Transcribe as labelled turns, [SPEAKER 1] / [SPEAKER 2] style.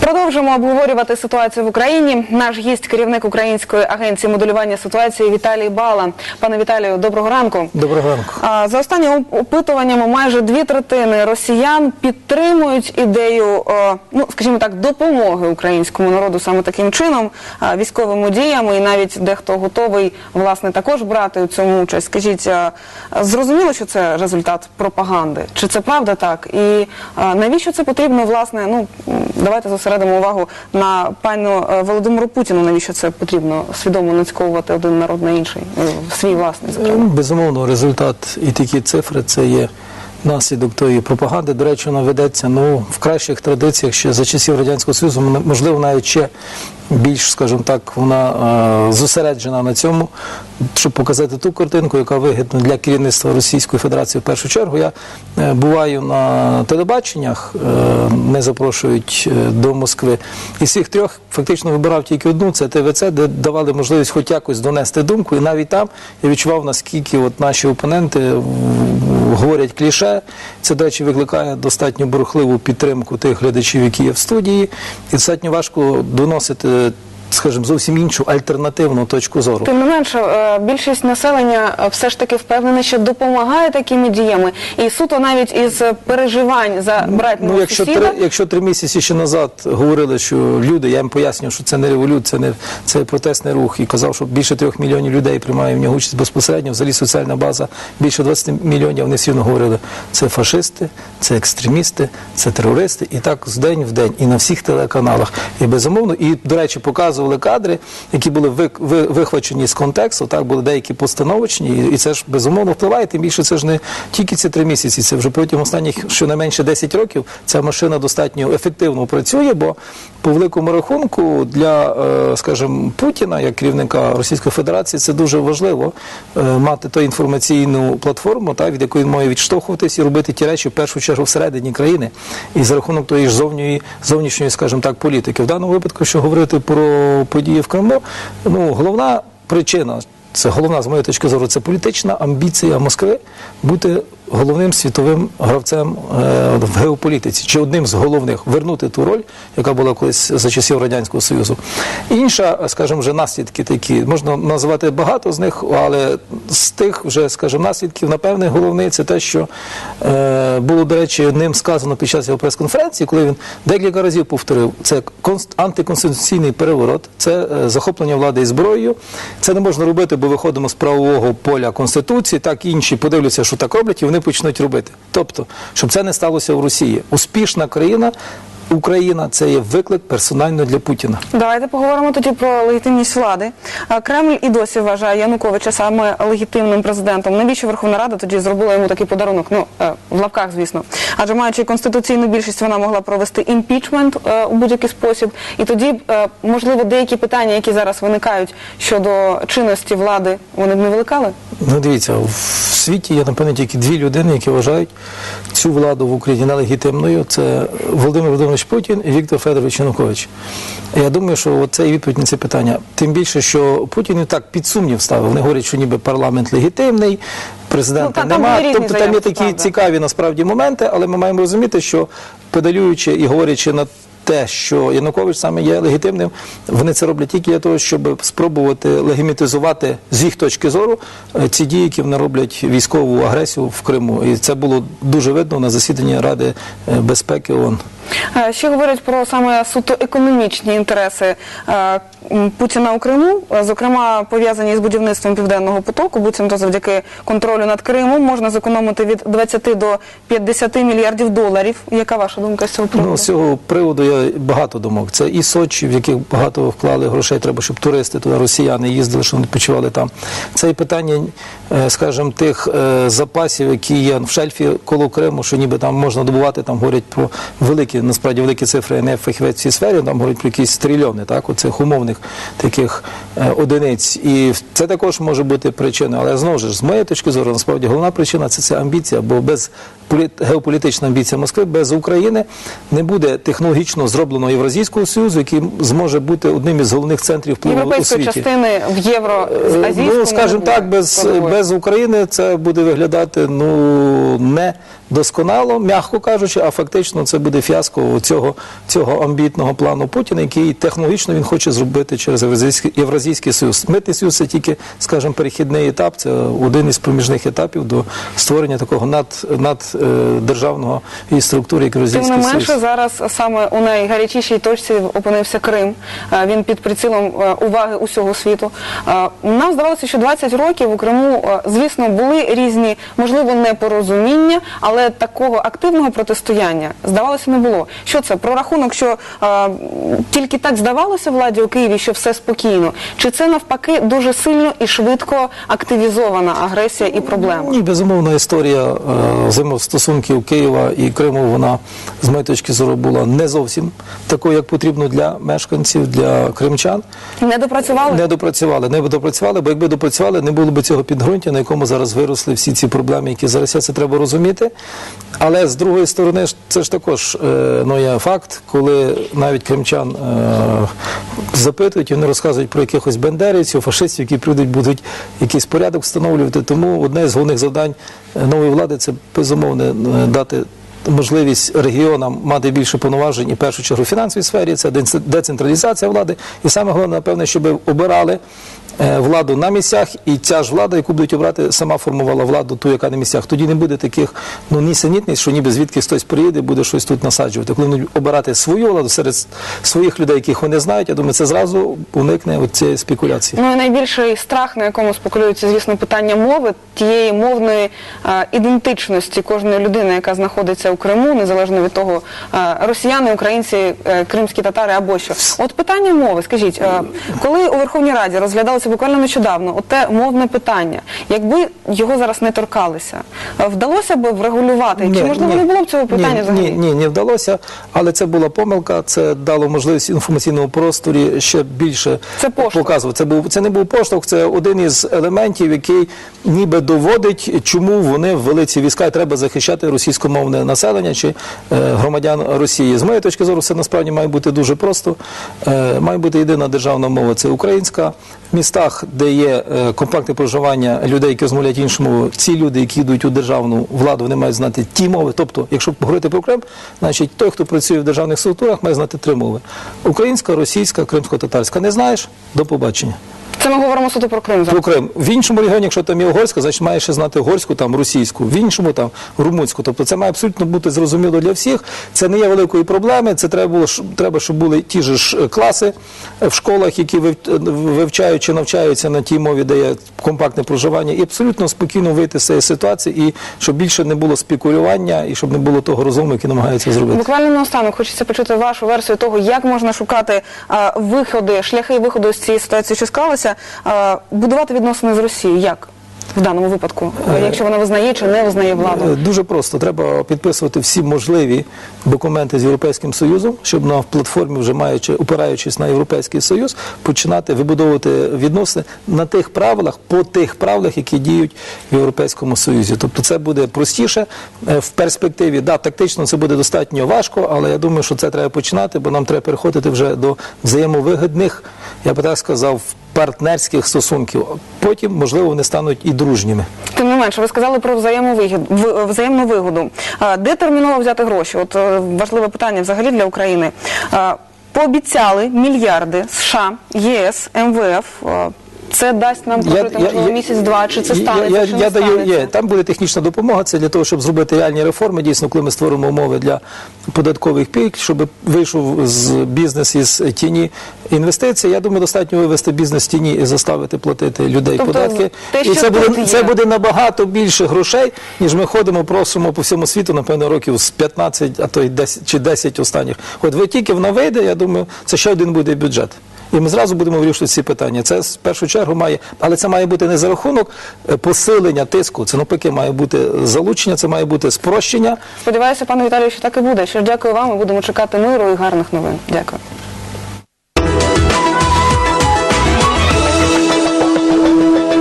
[SPEAKER 1] Продовжимо обговорювати ситуацію в Україні. Наш гість, керівник Української агенції моделювання ситуації Віталій Бала. Пане Віталію, доброго ранку.
[SPEAKER 2] Доброго ранку.
[SPEAKER 1] За останніми опитуваннями майже дві третини росіян підтримують ідею, ну скажімо так, допомоги українському народу саме таким чином, військовими діями, і навіть дехто готовий власне також брати у цьому участь. Скажіть, зрозуміло, що це результат пропаганди? Чи це правда так? І навіщо це потрібно, власне? Ну давайте зосередимо увагу на пану е, Володимиру Путіну. Навіщо це потрібно свідомо нацьковувати один народ на інший, е, свій власний, зокрема?
[SPEAKER 2] Ну, Безумовно, результат і такі цифри це є наслідок тої пропаганди. До речі, вона ведеться ну, в кращих традиціях ще за часів Радянського Союзу, можливо, навіть ще більш, скажімо так, вона е, зосереджена на цьому, щоб показати ту картинку, яка вигідна для керівництва Російської Федерації в першу чергу. Я е, буваю на телебаченнях, е, не запрошують е, до Москви. І цих трьох фактично вибирав тільки одну, це ТВЦ, де давали можливість хоч якось донести думку. І навіть там я відчував, наскільки от наші опоненти говорять кліше. Це, до речі, викликає достатньо бурхливу підтримку тих глядачів, які є в студії. І достатньо важко доносити, скажімо, зовсім іншу альтернативну точку зору.
[SPEAKER 1] Тим не менше, е, більшість населення е, все ж таки впевнена, що допомагає такими діями, і суто навіть із переживань за братнього
[SPEAKER 2] Ну, якщо
[SPEAKER 1] сусіда.
[SPEAKER 2] три, якщо три місяці ще назад говорили, що люди, я їм пояснював, що це не революція, не це протестний рух, і казав, що більше трьох мільйонів людей приймає в нього участь безпосередньо. Взагалі соціальна база більше 20 мільйонів. Вони всі говорили, це фашисти, це екстремісти, це терористи, і так з день в день, і на всіх телеканалах. І безумовно, і до речі, показували кадри, які були ви, ви, вихвачені з контексту. Так були деякі постановочні, і, це ж безумовно впливає. Тим більше це ж не тільки ці три місяці, це вже протягом останніх щонайменше 10 років. Ця машина достатньо ефективно працює, бо по великому рахунку для, е, скажімо, Путіна, як керівника Російської Федерації, це дуже важливо е, мати ту інформаційну платформу, так, від якої він має відштовхуватись і робити ті речі в першу чергу всередині країни і за рахунок тої ж зовньої, зовнішньої, скажімо так, політики. В даному випадку, що говорити про події в Криму, ну головна причина. Це головна з моєї точки зору, це політична амбіція Москви бути головним світовим гравцем е, в геополітиці, чи одним з головних вернути ту роль, яка була колись за часів радянського союзу. Інша, скажімо, вже наслідки такі можна називати багато з них, але з тих вже, скажімо, наслідків, напевне, головний це те, що е, було, до речі, ним сказано під час його прес-конференції, коли він декілька разів повторив, це антиконституційний переворот, це е, захоплення влади і зброєю. Це не можна робити, бо виходимо з правового поля конституції. Так інші подивляться, що так роблять, і вони почнуть робити. Тобто, щоб це не сталося в Росії. Успішна країна. Україна це є виклик персонально для Путіна.
[SPEAKER 1] Давайте поговоримо тоді про легітимність влади. Кремль і досі вважає Януковича саме легітимним президентом. Навіщо Верховна Рада тоді зробила йому такий подарунок? Ну е, в лапках, звісно. Адже маючи конституційну більшість, вона могла провести імпічмент е, у будь-який спосіб. І тоді, е, можливо, деякі питання, які зараз виникають щодо чинності влади, вони б не виникали?
[SPEAKER 2] Ну, дивіться, в світі є, напевно, тільки дві людини, які вважають цю владу в Україні нелегітимною. Це Володимир Володимирович Путін і Віктор Федорович Янукович. Я думаю, що це і відповідь на це питання. Тим більше, що Путін і так під сумнів ставив. Вони говорять, що ніби парламент легітимний, президента
[SPEAKER 1] Ну, та- там.
[SPEAKER 2] Тобто там є такі
[SPEAKER 1] правда.
[SPEAKER 2] цікаві насправді моменти, але ми маємо розуміти, що педалюючи і говорячи на те, що Янукович саме є легітимним, вони це роблять тільки для того, щоб спробувати легімітизувати з їх точки зору е, ці дії, які вони роблять військову агресію в Криму. І це було дуже видно на засіданні Ради е, безпеки ООН.
[SPEAKER 1] Е, Ще говорять про саме суто економічні інтереси е, Путіна у Криму, е, зокрема пов'язані з будівництвом південного потоку. Буцімто завдяки контролю над Кримом можна зекономити від 20 до 50 мільярдів доларів. Яка ваша думка з цього приводу?
[SPEAKER 2] Ну, з цього приводу є багато думок. Це і Сочі, в яких багато вклали грошей, треба, щоб туристи туди, росіяни їздили, щоб вони відпочивали там. Це і питання, скажімо, тих запасів, які є в шельфі коло Криму, що ніби там можна добувати, там говорять про великі, насправді великі цифри, не фахівець в цій сфері, там говорять про якісь трильйони, так, оцих умовних таких е, одиниць. І це також може бути причиною. Але знову ж, з моєї точки зору, насправді головна причина це, це амбіція, бо без полі- геополітична амбіція Москви, без України не буде технологічно зробленого Євразійського Союзу, який зможе бути одним із головних центрів впливу у світі.
[SPEAKER 1] частини в євро з
[SPEAKER 2] Е,
[SPEAKER 1] азійському
[SPEAKER 2] Ну, скажімо так, без, без України це буде виглядати ну не досконало, м'яко кажучи, а фактично це буде фіаско цього, цього амбітного плану Путіна, який технологічно він хоче зробити через Євразійський, Євразійський Союз. Митний союз це тільки, скажімо, перехідний етап, це один із проміжних етапів до створення такого над, над е, і структури, як
[SPEAKER 1] Тим не
[SPEAKER 2] Євразійський Союз.
[SPEAKER 1] зараз саме у найгарячішій точці опинився Крим. Е, Він під прицілом е, уваги усього світу. Нам здавалося, що 20 років у Криму, звісно, були різні, можливо, непорозуміння, але такого активного протистояння здавалося не було. Що це? Прорахунок, що е, тільки так здавалося владі у Києві, що все спокійно, чи це навпаки дуже сильно і швидко активізована агресія і проблема?
[SPEAKER 2] Ні, безумовно, історія е, взаємостосунків Києва і Криму, вона з моєї точки зору була не зовсім такою, як потрібно для мешканців, для кримчан.
[SPEAKER 1] Не допрацювали?
[SPEAKER 2] Не допрацювали, не допрацювали, бо якби допрацювали, не було б цього підґрунтя, на якому зараз виросли всі ці проблеми, які зараз це треба розуміти. Але з другої сторони, це ж також е, ну, є факт, коли навіть кримчан е, запитують, вони розказують про якихось бендерівців, фашистів, які прийдуть, будуть якийсь порядок встановлювати. Тому одне з головних завдань е, нової влади це безумовно е, дати можливість регіонам мати більше повноважень і в першу чергу в фінансовій сфері, це децентралізація влади. І саме головне, напевне, щоб обирали владу на місцях, і ця ж влада, яку будуть обрати, сама формувала владу, ту, яка на місцях. Тоді не буде таких ну нісенітниць, що ніби звідки хтось приїде, буде щось тут насаджувати. Коли вони обирати свою владу серед своїх людей, яких вони знають, я думаю, це зразу уникне цієї спекуляції.
[SPEAKER 1] Ну найбільший страх, на якому спекулюється, звісно, питання мови, тієї мовної е, ідентичності кожної людини, яка знаходиться у Криму, незалежно від того, е, росіяни, українці, е, кримські татари або що. От питання мови, скажіть, е, коли у Верховній Раді розглядалося буквально нещодавно, оте мовне питання, якби його зараз не торкалися, вдалося б врегулювати? Чи можливо не було б цього питання
[SPEAKER 2] ні,
[SPEAKER 1] взагалі?
[SPEAKER 2] Ні, ні, не вдалося, але це була помилка. Це дало можливість інформаційному просторі ще більше
[SPEAKER 1] Це
[SPEAKER 2] показувати. Це був це не був поштовх, це один із елементів, який ніби доводить, чому вони ввели ці війська і треба захищати російськомовне населення чи е, громадян Росії. З моєї точки зору, все насправді має бути дуже просто. Е, має бути єдина державна мова це українська. В містах, де є е, компактне проживання людей, які розмовляють іншу мову, ці люди, які йдуть у державну владу, вони мають знати ті мови. Тобто, якщо говорити про Крим, значить той, хто працює в державних структурах, має знати три мови: українська, російська, кримсько-татарська. Не знаєш? До побачення.
[SPEAKER 1] Це ми говоримо суто про Крим.
[SPEAKER 2] Про Крим. В іншому регіоні, якщо там є угорська, значить маєш ще знати угорську, там російську, в іншому там румунську. Тобто це має абсолютно бути зрозуміло для всіх. Це не є великої проблеми. Це треба було треба, щоб були ті ж е, класи е, в школах, які е, вивчають чи навчаються на тій мові, де є компактне проживання, і абсолютно спокійно вийти з цієї ситуації, і щоб більше не було спекулювання, і щоб не було того розуму, який намагаються зробити.
[SPEAKER 1] Буквально наостанок хочеться почути вашу версію того, як можна шукати виходи, шляхи виходу з цієї ситуації, що склалося, е, будувати відносини з Росією. Як в даному випадку, е, якщо вона визнає чи не визнає
[SPEAKER 2] Е,
[SPEAKER 1] владу?
[SPEAKER 2] Дуже просто. Треба підписувати всі можливі документи з Європейським Союзом, щоб на платформі, вже маючи, опираючись на Європейський Союз, починати вибудовувати відносини на тих правилах, по тих правилах, які діють в Європейському Союзі. Тобто це буде простіше Е, в перспективі. Да, тактично це буде достатньо важко, але я думаю, що це треба починати, бо нам треба переходити вже до взаємовигідних, я би так сказав, партнерських стосунків. Потім, можливо, вони стануть і дружніми.
[SPEAKER 1] Тим не менше, ви сказали про взаємну вигоду. Де терміново взяти гроші? От е, важливе питання взагалі для України. Пообіцяли мільярди США, ЄС, МВФ. Це дасть нам прожити, можливо, місяць-два, чи це
[SPEAKER 2] я-
[SPEAKER 1] станеться,
[SPEAKER 2] я, я, даю, є, там буде технічна допомога, це для того, щоб зробити реальні реформи. Дійсно, коли ми створимо умови для податкових пільг, щоб вийшов з бізнес із тіні інвестицій. Я думаю, достатньо вивести бізнес з тіні і заставити платити людей
[SPEAKER 1] Тобто,
[SPEAKER 2] податки.
[SPEAKER 1] те,
[SPEAKER 2] і це буде,
[SPEAKER 1] є.
[SPEAKER 2] це буде набагато більше грошей, ніж ми ходимо, просимо по всьому світу, напевно, років з 15, а то й 10 чи 10 останніх. От ви тільки воно вийде, я думаю, це ще один буде бюджет. І ми зразу будемо вирішувати ці питання. Це в першу чергу має, але це має бути не за рахунок е, посилення тиску. Це навпаки має бути залучення, це має бути спрощення.
[SPEAKER 1] Сподіваюся, пане Віталію, що так і буде. Що дякую вам Ми будемо чекати миру і гарних новин. Дякую.